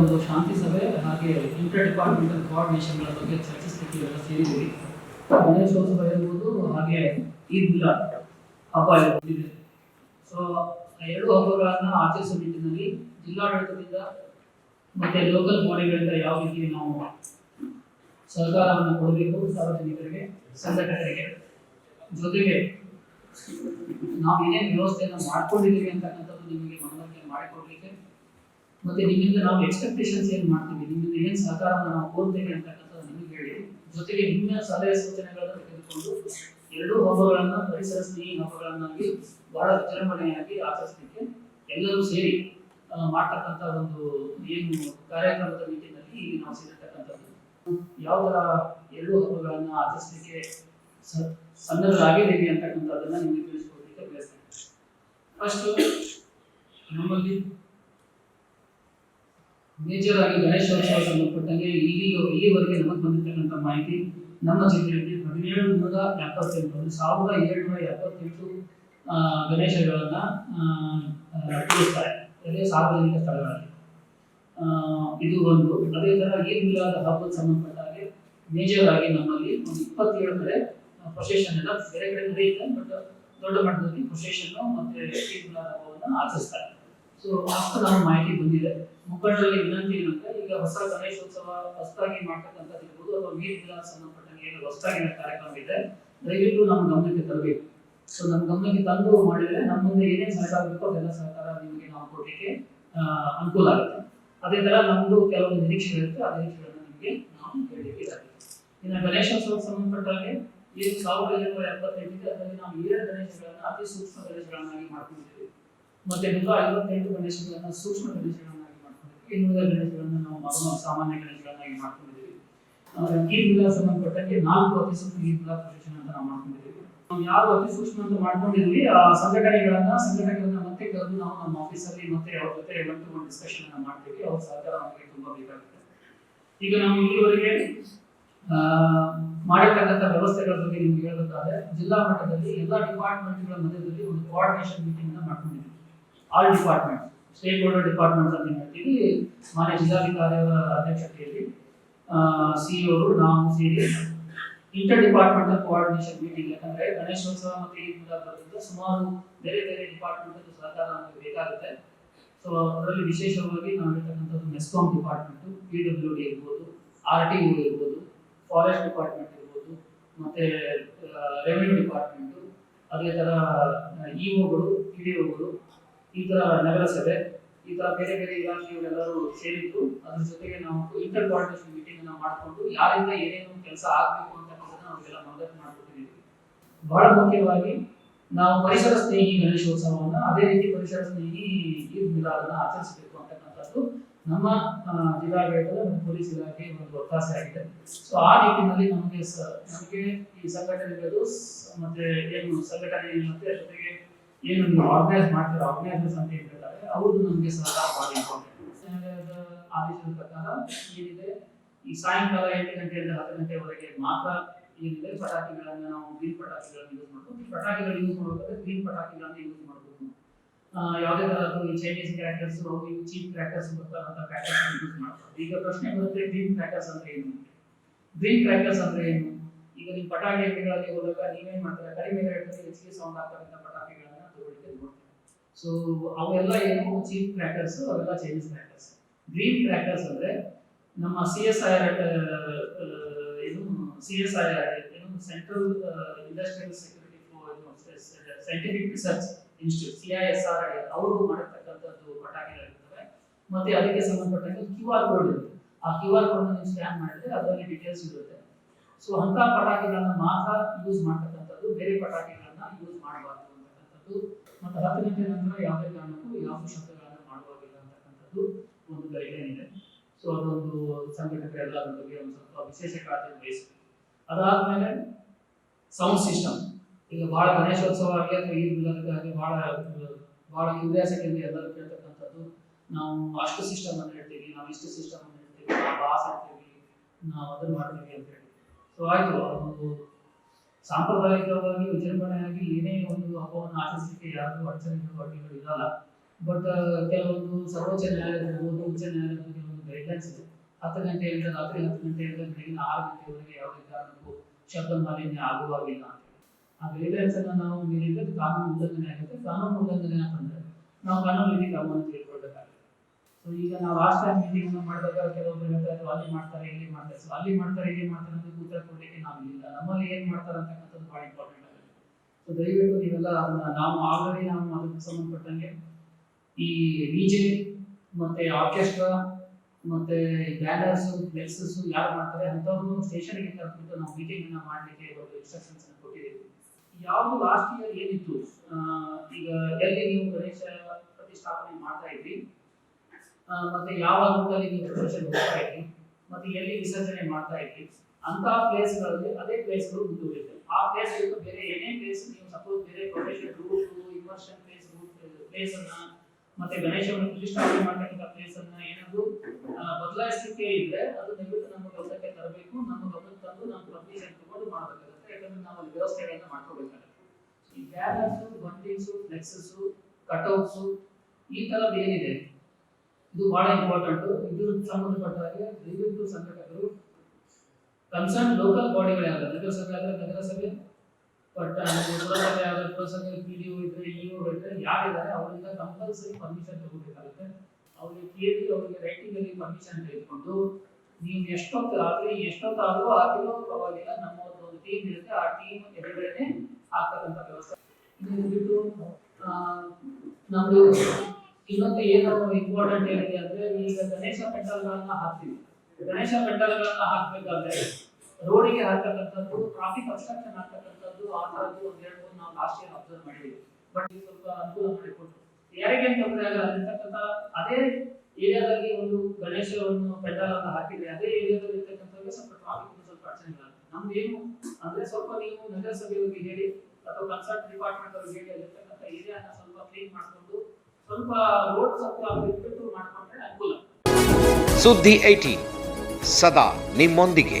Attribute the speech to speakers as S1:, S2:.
S1: ಒಂದು ಶಾಂತಿ ಸಭೆ, ಹಾಗೆ ಇಂಟರ್ ಡಿಪಾರ್ಟ್ಮೆಂಟಲ್ ಕೋಆರ್ಡಿನೇಷನ್ಗಳ ಬಗ್ಗೆ ಚರ್ಚಿಸಲಿಕ್ಕೆ ಇವೆಲ್ಲ ಸೇರಿದ್ದೀವಿ. ಗಣೇಶೋತ್ಸವ ಇರ್ಬೋದು, ಹಾಗೆ ಈದ್ ಮಿಲಾದ್ ಹಬ್ಬ ಇರ್ಬೋದು. ಇದೆ ಸೊ ಎರಡು ಹಬ್ಬಗಳನ್ನು ಆಚರಿಸುವ ನಿಟ್ಟಿನಲ್ಲಿ ಜಿಲ್ಲಾಡಳಿತದಿಂದ ಮತ್ತೆ ಲೋಕಲ್ ಬಾಡಿಗಳಿಂದ ಯಾವ ರೀತಿ ನಾವು ಸಹಕಾರವನ್ನು ಕೊಡಬೇಕು ಸಾರ್ವಜನಿಕರಿಗೆ, ಸಂಘಟಕರಿಗೆ. ಜೊತೆಗೆ ನಾವು ಏನೇನು ವ್ಯವಸ್ಥೆಯನ್ನು ಮಾಡ್ಕೊಂಡಿದ್ದೀವಿ ಅಂತಕ್ಕಂಥದ್ದು ನಿಮಗೆ ಮನವರಿಕೆ ಮಾಡಿಕೊಡ್ಲಿಕ್ಕೆ ಮತ್ತೆ ನಿಮ್ಮಿಂದ ನಾವು ಎಕ್ಸ್ಪೆಕ್ಟೇಷನ್ಸ್ ಏನ್ ಮಾಡ್ತೀವಿ? ನಿಮ್ಮಿಂದ ಏನ್ ಸಹಕಾರವನ್ನು ನಾವು ಕೋರ್ತೇವೆ ಅಂತಕ್ಕಂಥದ್ದು ನಿಮಗೆ ಹೇಳಿ. ಜೊತೆಗೆ ನಿಮ್ಮ ಸಲಹೆ ಸೂಚನೆಗಳನ್ನು ತೆಗೆದುಕೊಂಡು ಎರಡೂ ಹಬ್ಬಗಳನ್ನ, ಪರಿಸರ ಸ್ನೇಹಿ ಹಬ್ಬಗಳನ್ನಾಗಿ ಬಹಳ ವಿಜೃಂಭಣೆಯಾಗಿ ಆಚರಿಸಲಿಕ್ಕೆ ಎಲ್ಲರೂ ಸೇರಿ ಮಾಡ್ತಕ್ಕಂಥ ಒಂದು ಏನು ಕಾರ್ಯಕ್ರಮದ ಇಲ್ಲಿ ನಾವು ಸೇರಿರ್ತಕ್ಕಂಥದ್ದು. ಯಾವ ಎರಡೂ ಹಬ್ಬಗಳನ್ನ ಆಚರಿಸಲಿಕ್ಕೆ ಸ- ಸನ್ನದ್ಧರಾಗಿದ್ದೀವಿ ಅಂತಕ್ಕಂಥದ್ದನ್ನ ನಿಮಗೆ ತಿಳಿಸ್ಕೊಡ್ಲಿಕ್ಕೆ ಬಯಸ್ತೇನೆ ಫಸ್ಟ್ ನಮ್ಮಲ್ಲಿ ಮೇಜರ್ ಆಗಿ ಗಣೇಶೋತ್ಸವ ಸಂಬಂಧಪಟ್ಟಂಗೆ ಇಲ್ಲಿ ಇಲ್ಲಿವರೆಗೆ ನಮಗೆ ಬಂದಿರತಕ್ಕಂಥ ಮಾಹಿತಿ ನಮ್ಮ ಜಿಲ್ಲೆಯಲ್ಲಿ ಹದಿನೇಳು ನೂರ ಎಪ್ಪತ್ತೆಂಟು ಸಾವಿರದ ಏಳ್ನೂರ ಎಪ್ಪತ್ತೆಂಟು ಗಣೇಶಗಳನ್ನು ಆ, ಅದೇ ಸಾರ್ವಜನಿಕ ಸ್ಥಳಗಳಲ್ಲಿ. ಇದು ಒಂದು. ಅದೇ ಥರ ಈದ್ ಮಿಲಾದ್ ಹಬ್ಬದ ಸಂಬಂಧಪಟ್ಟ ಹಾಗೆ ಮೇಜರ್ ಆಗಿ ನಮ್ಮಲ್ಲಿ ಒಂದು ಇಪ್ಪತ್ತೇಳು ಕಡೆ ಪ್ರೊಸೆಷನ್ ಎಲ್ಲ ಬೇರೆ ಕಡೆ ನಡೆಯುತ್ತೆ ಬಟ್ ದೊಡ್ಡ ಮಟ್ಟದಲ್ಲಿ ಪ್ರೊಸೆಷನ್ ಮತ್ತು ಈದ್ ಹಬ್ಬವನ್ನು ಆಚರಿಸ್ತಾರೆ. ಸೊ ಅಷ್ಟು ನಮ್ಮ ಮಾಹಿತಿ ಬಂದಿದೆ ಮುಖಂಡರಲ್ಲಿ ವಿನಂತಿ ಏನಂದ್ರೆ, ಈಗ ಹೊಸ ಗಣೇಶೋತ್ಸವ ಹೊಸದಾಗಿ ಮಾಡ್ತಕ್ಕಂಥದ್ದು ಇರ್ಬೋದು, ಅಥವಾ ವೀರ್ ಮಿಲಾದ್ ಸಂಬಂಧಪಟ್ಟಂಗೆ ಏನು ಹೊಸದಾಗಿ ಕಾರ್ಯಕ್ರಮ ಇದೆ, ದಯವಿಟ್ಟು ನಮ್ಮ ಗಮನಕ್ಕೆ ತರಬೇಕು. ಸೊ ನಮ್ಮ ಗಮನಕ್ಕೆ ತಂದು ಮಾಡಿದ್ರೆ ನಮ್ಮ ಮುಂದೆ ಏನೇನು ಸಹಕಾರ ಬೇಕೋ ಅದೆಲ್ಲ ಸಹಕಾರ ನಿಮಗೆ ನಾವು ಕೊಡಲಿಕ್ಕೆ ಅನುಕೂಲ ಆಗುತ್ತೆ. ಅದೇ ತರ ನಮ್ದು ಕೆಲವೊಂದು ನಿರೀಕ್ಷೆ ಇರುತ್ತೆ ಆ ನಿರೀಕ್ಷೆಗಳನ್ನ ನಿಮಗೆ ನಾವು ಹೇಳಲಿಕ್ಕೆ ಇನ್ನು ಗಣೇಶೋತ್ಸವಕ್ಕೆ ಸಂಬಂಧಪಟ್ಟ ಈ ಸಾವಿರದ ಏಳ್ನೂರ ಎಪ್ಪತ್ತೆಂಟಿದೆ ಅದರಲ್ಲಿ ನಾವು ಏಳು ಗಣೇಶಗಳನ್ನ ಅತಿ ಸೂಕ್ಷ್ಮ ಗಣೇಶಗಳನ್ನಾಗಿ ಮಾಡ್ಕೊಂಡಿದ್ದೀವಿ. ಮತ್ತೆ ನೂರ ಐವತ್ತೆಂಟು ಗಣೇಶಗಳನ್ನ ಸೂಕ್ಷ್ಮ ಗಣೇಶಗಳನ್ನಾಗಿ ಮಾಡ್ಕೊಂಡಿದ್ದೀವಿ. ಇನ್ನುಳಿದ ಗಣೇಶಗಳನ್ನು ನಾವು ಮಾಡುವ ಸಾಮಾನ್ಯ ಗಣೇಶಗಳನ್ನಾಗಿ ಮಾಡ್ಕೊಂಡಿದ್ದೀವಿ. ಈದ್ ಮಿಲಾದ್ ಸಂಬಂಧಪಟ್ಟಂಗೆ ನಾಲ್ಕು ಅತಿ ಸೂಕ್ಷ್ಮ ಈ ಪ್ರೊಸೆಷನ್ ಅಂತ ನಾವು ಮಾಡ್ಕೊಂಡಿದ್ದೀವಿ. ನಾವು ಯಾರು ಅತಿ ಸೂಕ್ಷ್ಮ ಅಂತ ಮಾಡ್ಕೊಂಡಿದ್ವಿ, ಆ ಸಂಘಟನೆಗಳನ್ನ ಸಂಘಟನೆಗಳನ್ನ ಮತ್ತೆ ಕರೆದು ನಾವು ನಮ್ಮ ಆಫೀಸಲ್ಲಿ ಮತ್ತೆ ಅವ್ರ ಜೊತೆ ಒನ್ ಟು ಒನ್ ಡಿಸ್ಕಷನ್ ಮಾಡ್ತೀವಿ. ಅವ್ರ ಸಹಕಾರ ನಮಗೆ ತುಂಬಾ ಬೇಕಾಗುತ್ತೆ. ಈಗ ನಾವು ಇಲ್ಲಿವರೆಗೆ ಮಾಡಿರ್ತಕ್ಕಂಥ ವ್ಯವಸ್ಥೆಗಳ ಬಗ್ಗೆ ನಿಮ್ಗೆ ಹೇಳಬೇಕಾದ್ರೆ, ಜಿಲ್ಲಾ ಮಟ್ಟದಲ್ಲಿ ಎಲ್ಲಾ ಡಿಪಾರ್ಟ್ಮೆಂಟ್ಗಳ ಮಧ್ಯದಲ್ಲಿ ಒಂದು ಕೋಆರ್ಡಿನೇಷನ್ ಮೀಟಿಂಗ್ ಮಾಡ್ಕೊಂಡಿದ್ದೀವಿ. All department stakeholder department ಅಂತ ಹೇಳ್ತೀವಿ. ಮಾನ್ಯ ಜಿಲ್ಲಾಧಿಕಾರಿಯವರ ಅಧ್ಯಕ್ಷತೆಯಲ್ಲಿ ಅಧ್ಯಕ್ಷತೆಯಲ್ಲಿ ಸಿಇಒರು ನಾವು ಸೇರಿ ಇಂಟರ್ ಡಿಪಾರ್ಟ್ಮೆಂಟ್ ಕೋಆರ್ಡಿನೇಷನ್ ಮೀಟಿಂಗ್ ಯಾಕಂದ್ರೆ ಗಣೇಶೋತ್ಸವ ಮತ್ತೆ ಈ ಮಿಲಾದ್ ಬರೋದ್ರಿಂದ ಸುಮಾರು ಬೇರೆ ಬೇರೆ ಡಿಪಾರ್ಟ್ಮೆಂಟ್ ಸಹಕಾರ ನಮಗೆ ಬೇಕಾಗುತ್ತೆ. ಸೊ ಅದರಲ್ಲಿ ವಿಶೇಷವಾಗಿ ನಾವು ಹೇಳ್ತಕ್ಕಂಥದ್ದು MESCOM department P W D ಇರ್ಬೋದು ಆರ್ ಟಿ ಯು ಇರ್ಬೋದು ಫಾರೆಸ್ಟ್ ಡಿಪಾರ್ಟ್ಮೆಂಟ್ ಇರ್ಬೋದು, ಮತ್ತೆ ರೆವಿನ್ಯೂ ಡಿಪಾರ್ಟ್ಮೆಂಟ್ ಅದೇ ತರ ಇಒಗಳು ಪಿ ಡಿ ಒಗಳು ಈ ತರ ನಗರಸಭೆ ಈ ತರ ಬೇರೆ ಬೇರೆ ಇಲಾಖೆಯವರೆಲ್ಲರೂ ಸೇರಿದ್ದು, ಅದ್ರ ಜೊತೆಗೆ ನಾವು ಇಂಟರ್ ಕೋಆರ್ಡಿನೇಷನ್ ಮೀಟಿಂಗ್ ಅನ್ನ ಮಾಡಿಕೊಂಡು ಯಾರಿಂದ ಏನೇನು ಕೆಲಸ ಆಗಬೇಕು ಅಂತಕ್ಕಂಥದ್ದನ್ನ ನಾವೆಲ್ಲ ಮನದಟ್ಟು ಮಾಡ್ಕೊಟ್ಟಿದ್ದೀವಿ. ಬಹಳ ಮುಖ್ಯವಾಗಿ ನಾವು ಪರಿಸರ ಸ್ನೇಹಿ ಗಣೇಶೋತ್ಸವವನ್ನ ಅದೇ ರೀತಿ ಪರಿಸರ ಸ್ನೇಹಿ ಈದ್ ಮಿಲಾದನ್ನ ಆಚರಿಸಬೇಕು ಅಂತಕ್ಕಂಥದ್ದು ನಮ್ಮ ಜಿಲ್ಲಾಡಳಿತದ ಮತ್ತು ಪೊಲೀಸ್ ಇಲಾಖೆ ಒಂದು ಒತ್ತಾಸೆ ಆಗಿದೆ. ಸೊ ಆ ನಿಟ್ಟಿನಲ್ಲಿ ನಮಗೆ ನಮಗೆ ಈ ಸಂಘಟನೆಗಳು ಮತ್ತೆ ಏನು ಸಂಘಟನೆ ಮತ್ತೆ ಜೊತೆಗೆ ಏನು ನೀವು ಆರ್ಗನೈಸ್ ಮಾಡ್ತೀರ ಆರ್ಗನೈಸರ್ಸ್ ಅಂತ ಹೇಳ್ತಾರೆ ಅವ್ರದ್ದು ನಮಗೆ ಸಹಕಾರ ಭಾಳ ಇಂಪಾರ್ಟೆಂಟ್ ಆದೇಶದ ಪ್ರಕಾರ ಏನಿದೆ ಈ ಸಾಯಂಕಾಲ ಎಂಟು ಗಂಟೆಯಿಂದ ಹತ್ತು ಗಂಟೆವರೆಗೆ ಮಾತ್ರ ಏನಿದೆ ಪಟಾಕಿಗಳನ್ನ ನಾವು ಗ್ರೀನ್ ಪಟಾಕಿಗಳನ್ನ ಯೂಸ್ ಮಾಡ್ಬೋದು ಈ ಪಟಾಕಿಗಳು ಯೂಸ್ ಮಾಡಬೇಕಾದ್ರೆ ಗ್ರೀನ್ ಪಟಾಕಿಗಳನ್ನ ಯೂಸ್ ಮಾಡ್ಬೋದು. ಯಾವುದೇ ತರದ್ದು ಚೈನೀಸ್ ಕ್ರ್ಯಾಕರ್ಸ್ ಚೀಪ್ ಕ್ರ್ಯಾಕರ್ಸ್ ಬರ್ತಾರಂತ ಕ್ರ್ಯಾಕರ್ಸ್ ಯೂಸ್ ಮಾಡ್ಬೋದು. ಈಗ ಪ್ರಶ್ನೆ ಬರುತ್ತೆ ಗ್ರೀನ್ ಕ್ರ್ಯಾಕರ್ಸ್ ಅಂದ್ರೆ ಏನು? ಗ್ರೀನ್ ಕ್ರ್ಯಾಕರ್ಸ್ ಅಂದ್ರೆ ಏನು? ಈಗ ನೀವು ಪಟಾಕಿ ಅಂಗಡಿಗಳಲ್ಲಿ ಹೋದಾಗ ನೀವೇನ್ ಮಾಡ್ತಾರೆ? ಕಡಿಮೆ ರೇಟಲ್ಲಿ ಹೆಚ್ಚಿಗೆ ಸೌಂಡ್ ಆಗ್ತಕ್ಕಂಥ ಪಟಾಕಿಗಳನ್ನ ತಗೊಳ್ಳಿಕ್ಕೆ ಸೊ ಅವೆಲ್ಲ ಏನು ಚೀಪ್ ಕ್ರ್ಯಾಕರ್ಸ್ ಅವೆಲ್ಲ ಚೈನೀಸ್ ಕ್ರ್ಯಾಕರ್ಸ್ ಗ್ರೀನ್ ಕ್ರ್ಯಾಕರ್ಸ್ ಅಂದ್ರೆ ನಮ್ಮ ಸಿ ಎಸ್ ಐ ಏನು ಸಿ ಎಸ್ ಐ ಏನು central industrial security scientific research institute C I S R ಅವರು ಮಾಡಿರ್ತಕ್ಕಂಥದ್ದು ಪಟಾಕಿಗಳಿರ್ತವೆ. ಮತ್ತೆ ಅದಕ್ಕೆ ಸಂಬಂಧಪಟ್ಟಂಗೆ ಕ್ಯೂ ಆರ್ ಕೋಡ್ ಇರುತ್ತೆ. ಆ ಕ್ಯೂ ಆರ್ ಕೋಡ್ ನೀವು ಸ್ಕ್ಯಾನ್ ಮಾಡಿದ್ರೆ ಅದರಲ್ಲಿ ಡೀಟೇಲ್ಸ್ ಇರುತ್ತೆ. ಸೊ ಅಂತ ಪಟಾಕಿಗಳನ್ನ ಮಾತ್ರ ಯೂಸ್ ಮಾಡ್ತಕ್ಕಂಥದ್ದು, ಬೇರೆ ಪಟಾಕಿಗಳನ್ನ ಯೂಸ್ ಮಾಡಬಾರ್ದು ಅಂತಕ್ಕಂಥದ್ದು. ಮತ್ತೆ ಹತ್ತು ಗಂಟೆ ನಂತರ ಯಾವುದೇ ಕಾರಣಕ್ಕೂ ಯಾವ ಶಬ್ದಗಳನ್ನ ಮಾಡುವಾಗಿಲ್ಲ ಅಂತಕ್ಕಂಥದ್ದು ಒಂದು ಗೈಡ್ಲೈನ್ ಇದೆ. ಸೊ ಅದೊಂದು ಸಂಘಟಕರೆಲ್ಲ ಅದ್ರ ಬಗ್ಗೆ ಒಂದು ಸ್ವಲ್ಪ ವಿಶೇಷ ಕಾಳಜಿ ವಹಿಸಿದೆ ಅದಾದ್ಮೇಲೆ ಸೌಂಡ್ ಸಿಸ್ಟಮ್ ಈಗ ಬಹಳ ಗಣೇಶೋತ್ಸವ ಆಗಲಿ ಅಥವಾ ಈದ್ ಮಿಲಾದ್ ಆಗಲಿ ಬಹಳ ಬಹಳ ಕ್ಯೂರಿಯಾಸಿಟಿಯಿಂದ ಎಲ್ಲರೂ ಕೇಳ್ತಕ್ಕಂಥದ್ದು, ನಾವು ಅಷ್ಟು ಸಿಸ್ಟಮ್ ಅಂತ ಹೇಳ್ತೀವಿ, ನಾವು ಇಷ್ಟು ಸಿಸ್ಟಮ್ ಅಂತ ಹೇಳ್ತೀವಿ, ನಾವು ಬಾಸ್ ಹಾಕ್ತೀವಿ ನಾವು ಅದನ್ನ ಮಾಡ್ತೀವಿ ಅಂತ ಹೇಳಿ ಸೊ ಆಯಿತು ಒಂದು ಸಾಂಪ್ರದಾಯಿಕವಾಗಿ, ವಿಜೃಂಭಣೆಯಾಗಿ ಏನೇ ಒಂದು ಹಬ್ಬವನ್ನು ಆಚರಿಸಲಿಕ್ಕೆ ಯಾರು ಅಡಚಣೆಗಳು ಅಡ್ಡಿಗಳು ಇರಲ್ಲ. ಬಟ್ ಕೆಲವೊಂದು ಸರ್ವೋಚ್ಚ ನ್ಯಾಯಾಲಯದ ಉಚ್ಚ ನ್ಯಾಯಾಲಯದ ಕೆಲವೊಂದು ಗೈಡ್ಲೈನ್ಸ್ ಇದೆ. ಹತ್ತು ಗಂಟೆಯಿಂದ ರಾತ್ರಿ ಹತ್ತು ಗಂಟೆಯಿಂದ ಬೆಳಗಿನ ಆರು ಗಂಟೆವರೆಗೆ ಯಾವುದೇ ಕಾರಣಕ್ಕೂ ಶಬ್ದ ಮಾಲಿನ್ಯ ಆಗುವಾಗಿಲ್ಲ ಅಂತ ಆ ಗೈಡ್ಲೈನ್ಸ್ ಅನ್ನು ನಾವು ಮೀರಿದ್ರೆ ಕಾನೂನು ಉಲ್ಲಂಘನೆ ಆಗುತ್ತೆ ಕಾನೂನು ಉಲ್ಲಂಘನೆ ಅಂತಂದ್ರೆ ನಾವು ಕಾನೂನು ರೀತಿ ಕ್ರಮವನ್ನು ತೆಗೆದುಕೊಳ್ಬೇಕಾಗುತ್ತೆ ಸೊ ಈಗ ನಾವು ಲಾಸ್ಟ್ ಟೈಮ್ ಮೀಟಿಂಗ್ ಮಾಡಬೇಕಾದ್ರೆ ಕೆಲವೊಬ್ರು ಹೇಳ್ತಾ ಇದ್ರು ಅಲ್ಲಿ ಮಾಡ್ತಾರೆ ಇಲ್ಲಿ ಮಾಡ್ತಾರೆ. ಸೊ ಅಲ್ಲಿ ಮಾಡ್ತಾರೆ ಇಲ್ಲಿ ಮಾಡ್ತಾರೆ ಅಂತ ಕೂತ ಕೊಡ್ಲಿಕ್ಕೆ ನಾವು ಇಲ್ಲ ನಮ್ಮಲ್ಲಿ ಏನ್ ಮಾಡ್ತಾರೆ ಅಂತಕ್ಕಂಥದ್ದು ಬಹಳ ಇಂಪಾರ್ಟೆಂಟ್ ಆಗುತ್ತೆ ಸೊ ದಯವಿಟ್ಟು ನೀವೆಲ್ಲ ನಾವು ಆಲ್ರೆಡಿ ನಾವು ಅದಕ್ಕೆ ಸಂಬಂಧಪಟ್ಟಂಗೆ ಈ ಡಿಜೆ ಮತ್ತೆ ಆರ್ಕೆಸ್ಟ್ರಾ ಮತ್ತೆ ಬ್ಯಾನರ್ಸ್ ಫ್ಲೆಕ್ಸಸ್ ಯಾರು ಮಾಡ್ತಾರೆ ಅಂತವ್ರು ಸ್ಟೇಷನ್ಗೆ ಕರ್ಕೊಂಡು ನಾವು ಮೀಟಿಂಗ್ ಅನ್ನ ಮಾಡ್ಲಿಕ್ಕೆ ಒಂದು ಇನ್ಸ್ಟ್ರಕ್ಷನ್ಸ್ ಕೊಟ್ಟಿದ್ದೀವಿ. ಯಾವುದು ಲಾಸ್ಟ್ ಇಯರ್ ಏನಿತ್ತು? ಈಗ ಎಲ್ಲಿ ನೀವು ಗಣೇಶ ಪ್ರತಿಷ್ಠಾಪನೆ ಮಾಡ್ತಾ ಇದ್ರಿ? ಆ, ಮತ್ತೆ ಯಾವ ರೂಟಲ್ಲಿ ನೀವು ವಿಸರ್ಜನೆ ಹೋಗ್ತಾ ಮತ್ತೆ ಎಲ್ಲಿ ವಿಸರ್ಜನೆ ಮಾಡ್ತಾ ಇದ್ರಿ ಅಂತ ಪ್ಲೇಸ್ಗಳಲ್ಲಿ ಅದೇ ಪ್ಲೇಸ್ಗಳು ಮುಂದುವರಿಯುತ್ತೆ. ಆ ಪ್ಲೇಸ್ ಬೇರೆ ಏನೇ ಪ್ಲೇಸ್ ನೀವು ಸಪೋಸ್ ಬೇರೆ profession route inversion place place ಅನ್ನ, ಮತ್ತೆ ಗಣೇಶವನ್ನು ಪ್ರತಿಷ್ಠಾಪನೆ ಮಾಡತಕ್ಕಂಥ ಪ್ಲೇಸ್ ಅನ್ನ ಏನಾದ್ರು ಬದಲಾಯಿಸಲಿಕ್ಕೆ ಇದ್ರೆ ಅದು ನಿಮಗೆ ನಮ್ಮ ಗಮನಕ್ಕೆ ತರಬೇಕು, ನಮ್ಮ ಗಮನಕ್ಕೆ ತಂದು ನಾವು ಪರ್ಮಿಷನ್ ತಗೊಂಡು ಮಾಡಬೇಕಾಗುತ್ತೆ, ಯಾಕಂದ್ರೆ ನಾವು ಅಲ್ಲಿ ವ್ಯವಸ್ಥೆಗಳನ್ನ ಮಾಡ್ಕೋಬೇಕಾಗುತ್ತೆ ಈ ಬ್ಯಾನರ್ಸ್ ಬಂಟಿಂಗ್ಸ್ ಫ್ಲೆಕ್ಸಸ್ ಕಟ್ಔಟ್ಸ್ ಈ ಥರದ್ದು ಏನಿದೆ ಇದು ಬಹಳ ಇಂಪಾರ್ಟೆಂಟ್ ಇದು ಸಂಬಂಧಪಟ್ಟ ಹಾಗೆ ದಯವಿಟ್ಟು ಸಂಘಟಕರು ಕನ್ಸರ್ನ್ ಲೋಕಲ್ ಬಾಡಿಗಳು ಯಾವ್ದು ನಗರಸಭೆ ಆದ್ರೆ ನಗರಸಭೆ ಬಟ್ ಪುರಸಭೆ ಪುರಸಭೆ ಪಿ ಡಿ ಇದ್ರೆ ಇಒ ಇದ್ರೆ ಯಾರಿದ್ದಾರೆ, ಅವರಿಂದ ಕಂಪಲ್ಸರಿ ಪರ್ಮಿಷನ್ ತಗೋಬೇಕಾಗುತ್ತೆ. ಅವರಿಗೆ ಕೇಳಿ ಅವರಿಗೆ ರೈಟಿಂಗ್ ಅಲ್ಲಿ ಪರ್ಮಿಷನ್ ತೆಗೆದುಕೊಂಡು ನೀವು ಎಷ್ಟೊತ್ತು ರಾತ್ರಿ ಆದರೂ ಆಗಿರೋ ಪರವಾಗಿಲ್ಲ, ನಮ್ಮ ಒಂದು ಟೀಮ್ ಇರುತ್ತೆ, ಆ ಟೀಮ್ ಎದುರುಗಡೆ ಆಗ್ತಕ್ಕಂಥ ವ್ಯವಸ್ಥೆ. ಬಿಟ್ಟು ನಮ್ಮದು ಇನ್ನೊಂದು ಏನು ಇಂಪಾರ್ಟೆಂಟ್ ಏನಿದೆ ಅಂದ್ರೆ ಈಗ ಗಣೇಶ ಪೆಂಡಲ್ಗಳನ್ನ ಹಾಕ್ತೀವಿ. ಗಣೇಶ ಪೆಂಡಲ್ಗಳನ್ನ ಹಾಕ್ಬೇಕಾದ್ರೆ ರೋಡಿಗೆ ಹಾಕ್ತಕ್ಕಂಥದ್ದು ಟ್ರಾಫಿಕ್ ಅಬ್ಸ್ಟ್ರಕ್ಷನ್ ಆಗ್ತಕ್ಕಂಥದ್ದು, ಆ ಥರದ್ದು ಒಂದು ಎರಡು ಮೂರು ನಾವು ಲಾಸ್ಟ್ ಇಯರ್ ಅಬ್ಸರ್ವ್ ಮಾಡಿದ್ದೀವಿ ಬಟ್ ಸ್ವಲ್ಪ ಅನುಕೂಲ ಮಾಡಿಕೊಟ್ಟು ಯಾರಿಗೆ ತೊಂದರೆ ಆಗಲ್ಲ, ಅಲ್ಲಿರ್ತಕ್ಕಂಥ ಅದೇ ಏರಿಯಾದಲ್ಲಿ ಒಂದು ಗಣೇಶವನ್ನು ಪೆಂಡಲ್ ಹಾಕಿದ್ರೆ ಅದೇ ಏರಿಯಾದಲ್ಲಿ ಇರ್ತಕ್ಕಂಥವ್ರಿಗೆ ಸ್ವಲ್ಪ ಟ್ರಾಫಿಕ್ ಸ್ವಲ್ಪ ಅಡ್ಚಣೆ ಆಗುತ್ತೆ. ನಮ್ದೇನು ಅಂದ್ರೆ ಸ್ವಲ್ಪ ನೀವು ನಗರಸಭೆಯವರಿಗೆ ಹೇಳಿ ಅಥವಾ ಕನ್ಸರ್ಟ್ ಡಿಪಾರ್ಟ್ಮೆಂಟ್ ಅವ್ರಿಗೆ ಹೇಳಿ ಅಲ್ಲಿರ್ತಕ್ಕಂಥ ಏರಿಯಾನ ಸ್ವಲ್ಪ ಕ್ಲೀನ್ ಮಾಡ್ಕೊಂಡು ಸ್ವಲ್ಪ ರೋಡ್ ಸ್ವಲ್ಪ ಮಾಡ್ಕೊಂಡ್ರೆ ಅನುಕೂಲ.
S2: ಸುದ್ದಿ ಏಟಿ ಸದಾ ನಿಮ್ಮೊಂದಿಗೆ.